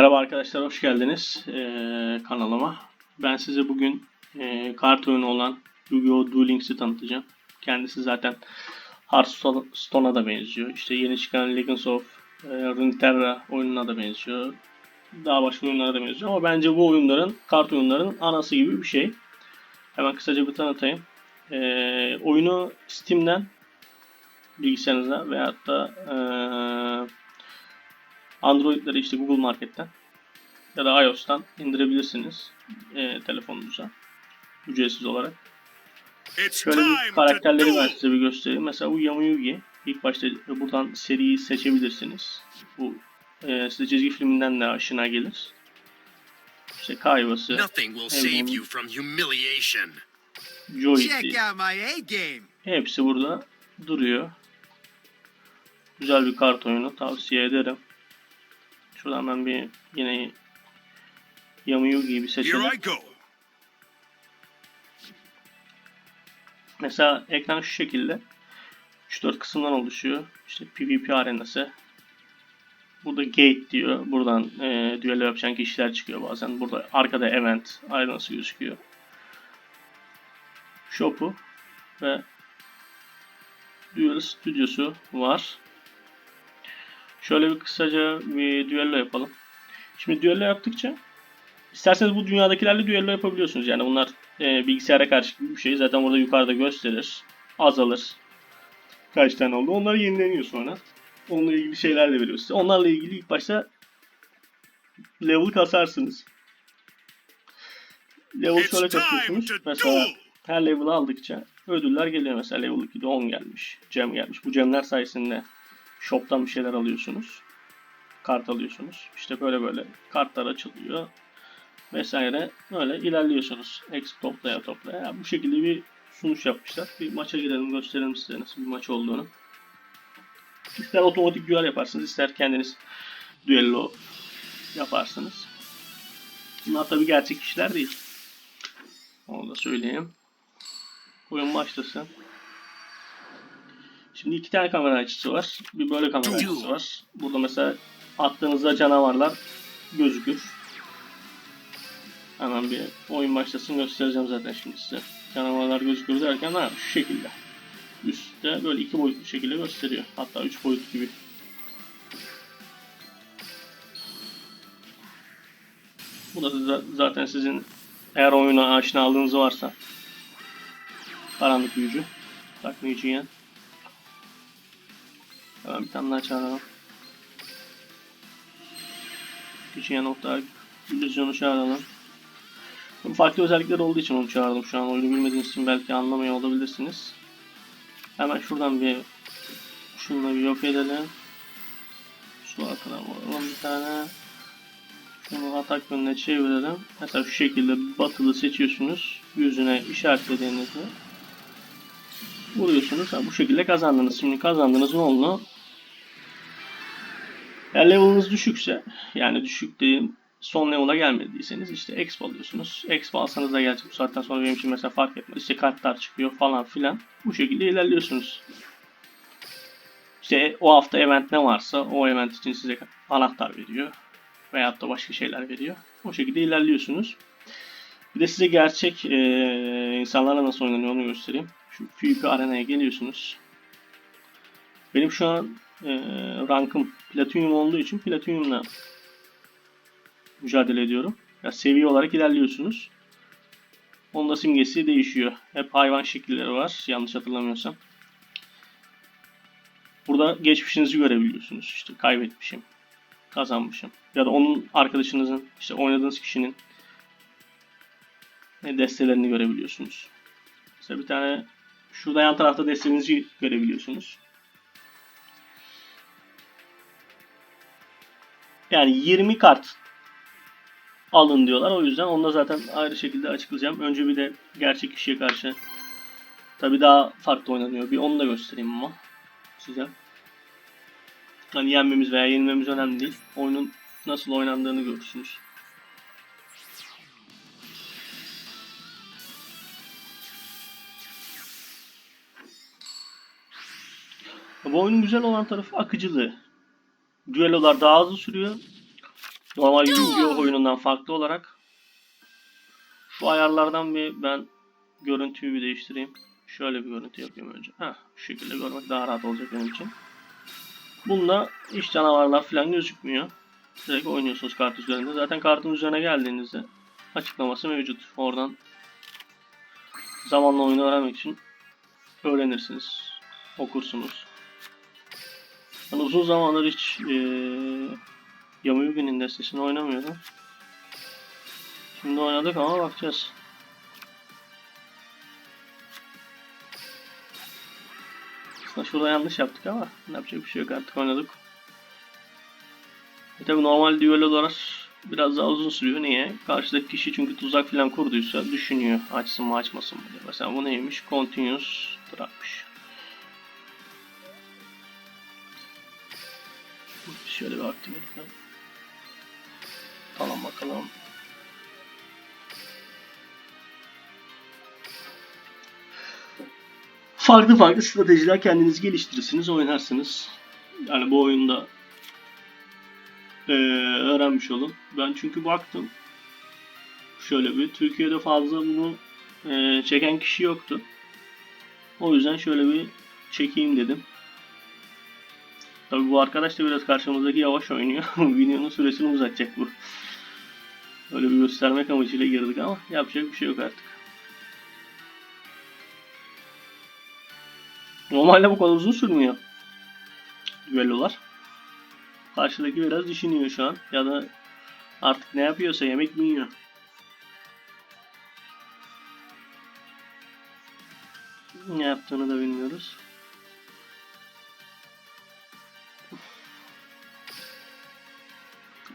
Merhaba arkadaşlar, hoş geldiniz eee, kanalıma. Ben size bugün eee, kart oyunu olan Yu-Gi-Oh! Duel Links'i tanıtacağım. Kendisi zaten Hearthstone'a da benziyor. İşte yeni çıkan Legends of eee, Runeterra oyununa da benziyor. Daha başka oyunlara da benziyor ama bence bu oyunların, kart oyunlarının anası gibi bir şey. Hemen kısaca bir tanıtayım. Eee, oyunu Steam'den bilgisayarınıza veyahut da eee Android'leri işte Google Market'ten ya da iOS'tan indirebilirsiniz e, telefonunuza ücretsiz olarak. Şöyle bir karakterleri ben size bir göstereyim. Mesela bu Yamayugi. İlk başta buradan seriyi seçebilirsiniz. Bu e, size çizgi filminden de aşina gelir. İşte A game. hepsi burada duruyor. Güzel bir kart oyunu tavsiye ederim. Şuradan ben bir yine Yamayugi'yi bir seçelim. Mesela ekran şu şekilde. 3-4 kısımdan oluşuyor. İşte PvP arenası. Burada gate diyor. Buradan e, düello yapacağın kişiler çıkıyor bazen. Burada arkada event arenası gözüküyor. Shop'u ve Duel stüdyosu var. Şöyle bir kısaca bir düello yapalım. Şimdi düello yaptıkça isterseniz bu dünyadakilerle düello yapabiliyorsunuz. Yani bunlar e, bilgisayara karşı bir şey. Zaten burada yukarıda gösterir. Azalır. Kaç tane oldu. Onlar yenileniyor sonra. Onunla ilgili şeyler de veriyor size. Onlarla ilgili ilk başta level kasarsınız. Level şöyle kasıyorsunuz. Mesela her level aldıkça ödüller geliyor. Mesela level 2'de 10 gelmiş. Gem gelmiş. Bu gemler sayesinde shop'tan bir şeyler alıyorsunuz. Kart alıyorsunuz. İşte böyle böyle kartlar açılıyor. Vesaire. Böyle ilerliyorsunuz. Exp toplaya toplaya. Yani bu şekilde bir sunuş yapmışlar. Bir maça girelim gösterelim size nasıl bir maç olduğunu. İster otomatik duel yaparsınız, ister kendiniz düello yaparsınız. Bunlar tabii gerçek kişiler değil. Onu da söyleyeyim. Oyun başlasın. Şimdi iki tane kamera açısı var. Bir böyle kamera açısı var. Burada mesela attığınızda canavarlar gözükür. Hemen bir oyun başlasın göstereceğim zaten şimdi size. Canavarlar gözükür derken ha şu şekilde. Üstte böyle iki boyutlu şekilde gösteriyor. Hatta üç boyut gibi. Bu da za- zaten sizin eğer oyuna aşinalığınız varsa karanlık büyücü. Takmayıcı yiyen. Hemen bir tane daha çağıralım. Küçüyen nokta illüzyonu çağıralım. Bunun farklı özellikleri olduğu için onu çağırdım şu an. Oyunu bilmediğiniz için belki anlamıyor olabilirsiniz. Hemen şuradan bir şunları bir yok edelim. Su altına vuralım bir tane. Şunu atak yönüne çevirelim. Mesela şu şekilde batılı seçiyorsunuz. Yüzüne işaretlediğinizde vuruyorsunuz. Bu şekilde kazandınız. Şimdi kazandınız ne oldu? Eğer level'ınız düşükse yani düşük diyeyim son level'a gelmediyseniz işte exp alıyorsunuz. Exp alsanız da gerçi bu saatten sonra benim için mesela fark etmez. İşte kartlar çıkıyor falan filan. Bu şekilde ilerliyorsunuz. İşte o hafta event ne varsa o event için size anahtar veriyor. Veyahut da başka şeyler veriyor. O şekilde ilerliyorsunuz. Bir de size gerçek eee, insanlarla nasıl oynanıyor onu göstereyim. PvP arenaya geliyorsunuz. Benim şu an eee rankım platinyum olduğu için platinyumla mücadele ediyorum. Ya seviye olarak ilerliyorsunuz. Onda simgesi değişiyor. Hep hayvan şekilleri var yanlış hatırlamıyorsam. Burada geçmişinizi görebiliyorsunuz. İşte kaybetmişim, kazanmışım. Ya da onun arkadaşınızın, işte oynadığınız kişinin ne destelerini görebiliyorsunuz. Mesela bir tane şurada yan tarafta destenizi görebiliyorsunuz. Yani 20 kart alın diyorlar. O yüzden onu da zaten ayrı şekilde açıklayacağım. Önce bir de gerçek kişiye karşı tabi daha farklı oynanıyor. Bir onu da göstereyim ama size. Hani yenmemiz veya yenilmemiz önemli değil. Oyunun nasıl oynandığını görürsünüz. Bu oyunun güzel olan tarafı akıcılığı. Düellolar daha hızlı sürüyor. Normal Yu-Gi-Oh oyunundan farklı olarak şu ayarlardan bir ben görüntüyü bir değiştireyim. Şöyle bir görüntü yapayım önce. Heh, şu şekilde görmek daha rahat olacak benim için. Bunda iş canavarlar falan gözükmüyor. Direkt oynuyorsunuz kart üzerinde. Zaten kartın üzerine geldiğinizde açıklaması mevcut. Oradan zamanla oyunu öğrenmek için öğrenirsiniz. Okursunuz. Ben uzun zamandır hiç eee Yamuyugi'nin destesini oynamıyordum. Şimdi oynadık ama bakacağız. Aslında şurada yanlış yaptık ama yapacak bir şey yok artık oynadık. E tabi normal düellolar biraz daha uzun sürüyor. Niye? Karşıdaki kişi çünkü tuzak falan kurduysa düşünüyor. Açsın mı açmasın mı diye. Mesela bu neymiş? Continuous bırakmış. Şöyle bir aktif edelim. Tamam bakalım. Farklı farklı stratejiler kendiniz geliştirirsiniz, oynarsınız. Yani bu oyunda eee, öğrenmiş olun. Ben çünkü baktım. Şöyle bir Türkiye'de fazla bunu eee, çeken kişi yoktu. O yüzden şöyle bir çekeyim dedim. Tabi bu arkadaş da biraz karşımızdaki yavaş oynuyor. Videonun süresini uzatacak bu. Öyle bir göstermek amacıyla girdik ama yapacak bir şey yok artık. Normalde bu kadar uzun sürmüyor. Düellolar. Karşıdaki biraz düşünüyor şu an. Ya da artık ne yapıyorsa yemek mi yiyor. Ne yaptığını da bilmiyoruz.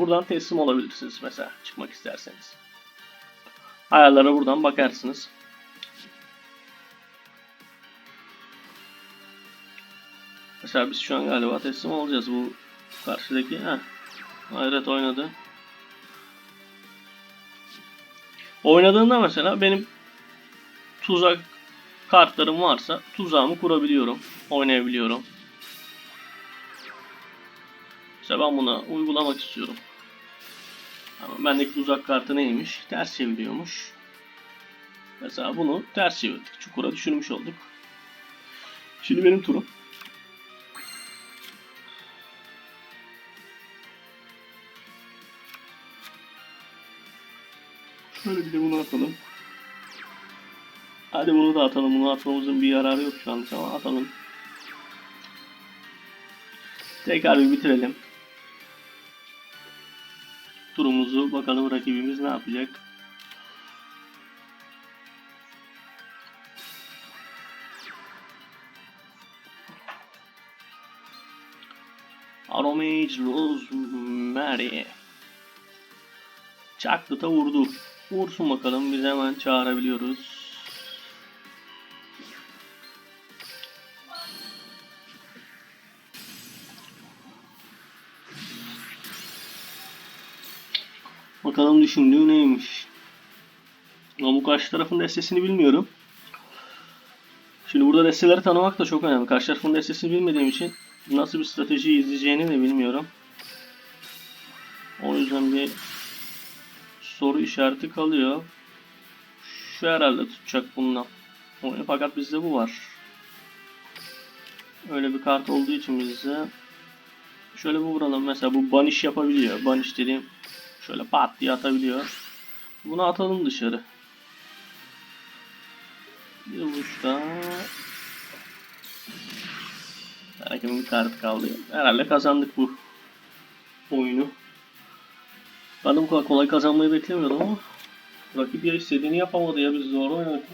Buradan teslim olabilirsiniz mesela çıkmak isterseniz. Ayarlara buradan bakarsınız. Mesela biz şu an galiba teslim olacağız bu karşıdaki. Heh. Evet oynadı. Oynadığında mesela benim tuzak kartlarım varsa tuzağımı kurabiliyorum. Oynayabiliyorum. Mesela ben buna uygulamak istiyorum. Ama bendeki tuzak kartı neymiş? Ters çeviriyormuş. Mesela bunu ters çevirdik. Çukura düşürmüş olduk. Şimdi benim turum. Şöyle bir de bunu atalım. Hadi bunu da atalım. Bunu atmamızın bir yararı yok şu an ama atalım. Tekrar bir bitirelim. Turumuzu bakalım rakibimiz ne yapacak. Aromage Rosemary. Çaklıta vurdu. Vursun bakalım biz hemen çağırabiliyoruz. Bakalım düşündüğü neymiş. Ama bu karşı tarafın destesini bilmiyorum. Şimdi burada desteleri tanımak da çok önemli. Karşı tarafın destesini bilmediğim için nasıl bir strateji izleyeceğini de bilmiyorum. O yüzden bir soru işareti kalıyor. Şu herhalde tutacak bundan. Oyunu fakat bizde bu var. Öyle bir kart olduğu için bizde şöyle bu vuralım. Mesela bu banish yapabiliyor. Banish dediğim şöyle pat diye atabiliyor. Bunu atalım dışarı. Bir vuruşta Herkesin bir kart kaldı. Herhalde kazandık bu oyunu. Ben de bu kadar kolay kazanmayı beklemiyordum ama rakip ya istediğini yapamadı ya biz zor oynadık.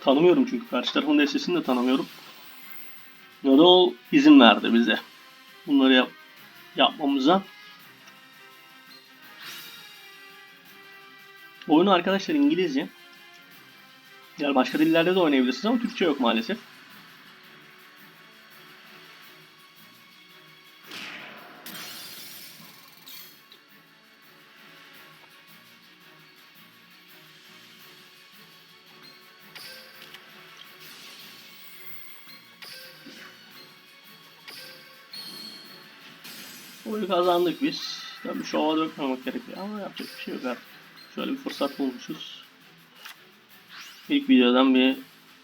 Tanımıyorum çünkü karşı tarafın destesini de tanımıyorum. Nadal izin verdi bize. Bunları yap yapmamıza. Oyunu arkadaşlar İngilizce. Yani başka dillerde de oynayabilirsiniz ama Türkçe yok maalesef. Oyunu kazandık biz. Tabii şova dökmemek gerekiyor ama yapacak bir şey yok artık. Şöyle bir fırsat bulmuşuz. İlk videodan bir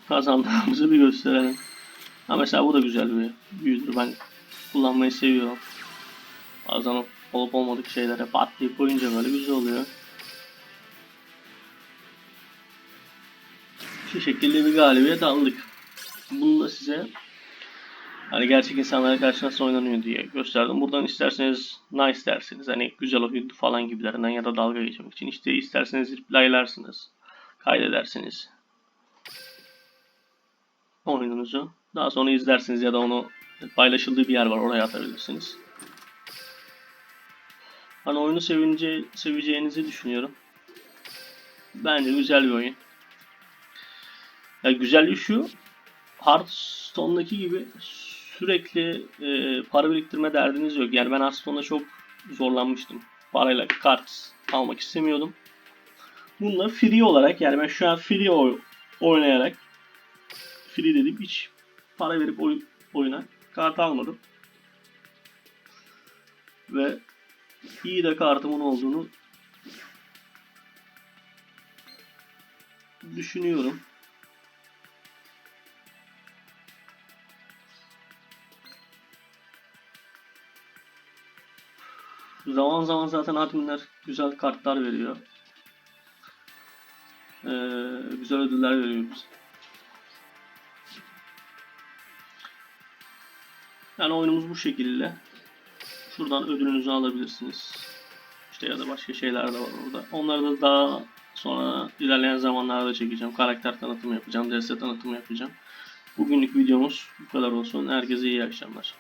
kazandığımızı bir gösterelim. Ha mesela bu da güzel bir büyüdür. Ben kullanmayı seviyorum. Bazen olup olmadık şeylere patlayıp koyunca böyle güzel oluyor. Şu şekilde bir galibiyet aldık. Bunu da size hani gerçek insanlara karşı nasıl oynanıyor diye gösterdim. Buradan isterseniz nice dersiniz. Hani güzel oyundu falan gibilerinden ya da dalga geçmek için. İşte isterseniz replylersiniz. Kaydedersiniz. Oyununuzu. Daha sonra izlersiniz ya da onu paylaşıldığı bir yer var oraya atabilirsiniz. Hani oyunu sevince, seveceğinizi düşünüyorum. Bence güzel bir oyun. Ya güzelliği şu. Hearthstone'daki gibi sürekli e, para biriktirme derdiniz yok. Yani ben Hearthstone'da çok zorlanmıştım. Parayla kart almak istemiyordum. Bununla free olarak yani ben şu an free oy- oynayarak free dedim hiç para verip oy, oyuna kart almadım. Ve iyi de kartımın olduğunu düşünüyorum. Zaman zaman zaten adminler güzel kartlar veriyor. Ee, güzel ödüller veriyor bize. Yani oyunumuz bu şekilde. Şuradan ödülünüzü alabilirsiniz. İşte ya da başka şeyler de var orada. Onları da daha sonra ilerleyen zamanlarda çekeceğim. Karakter tanıtımı yapacağım, DS tanıtımı yapacağım. Bugünlük videomuz bu kadar olsun. Herkese iyi akşamlar.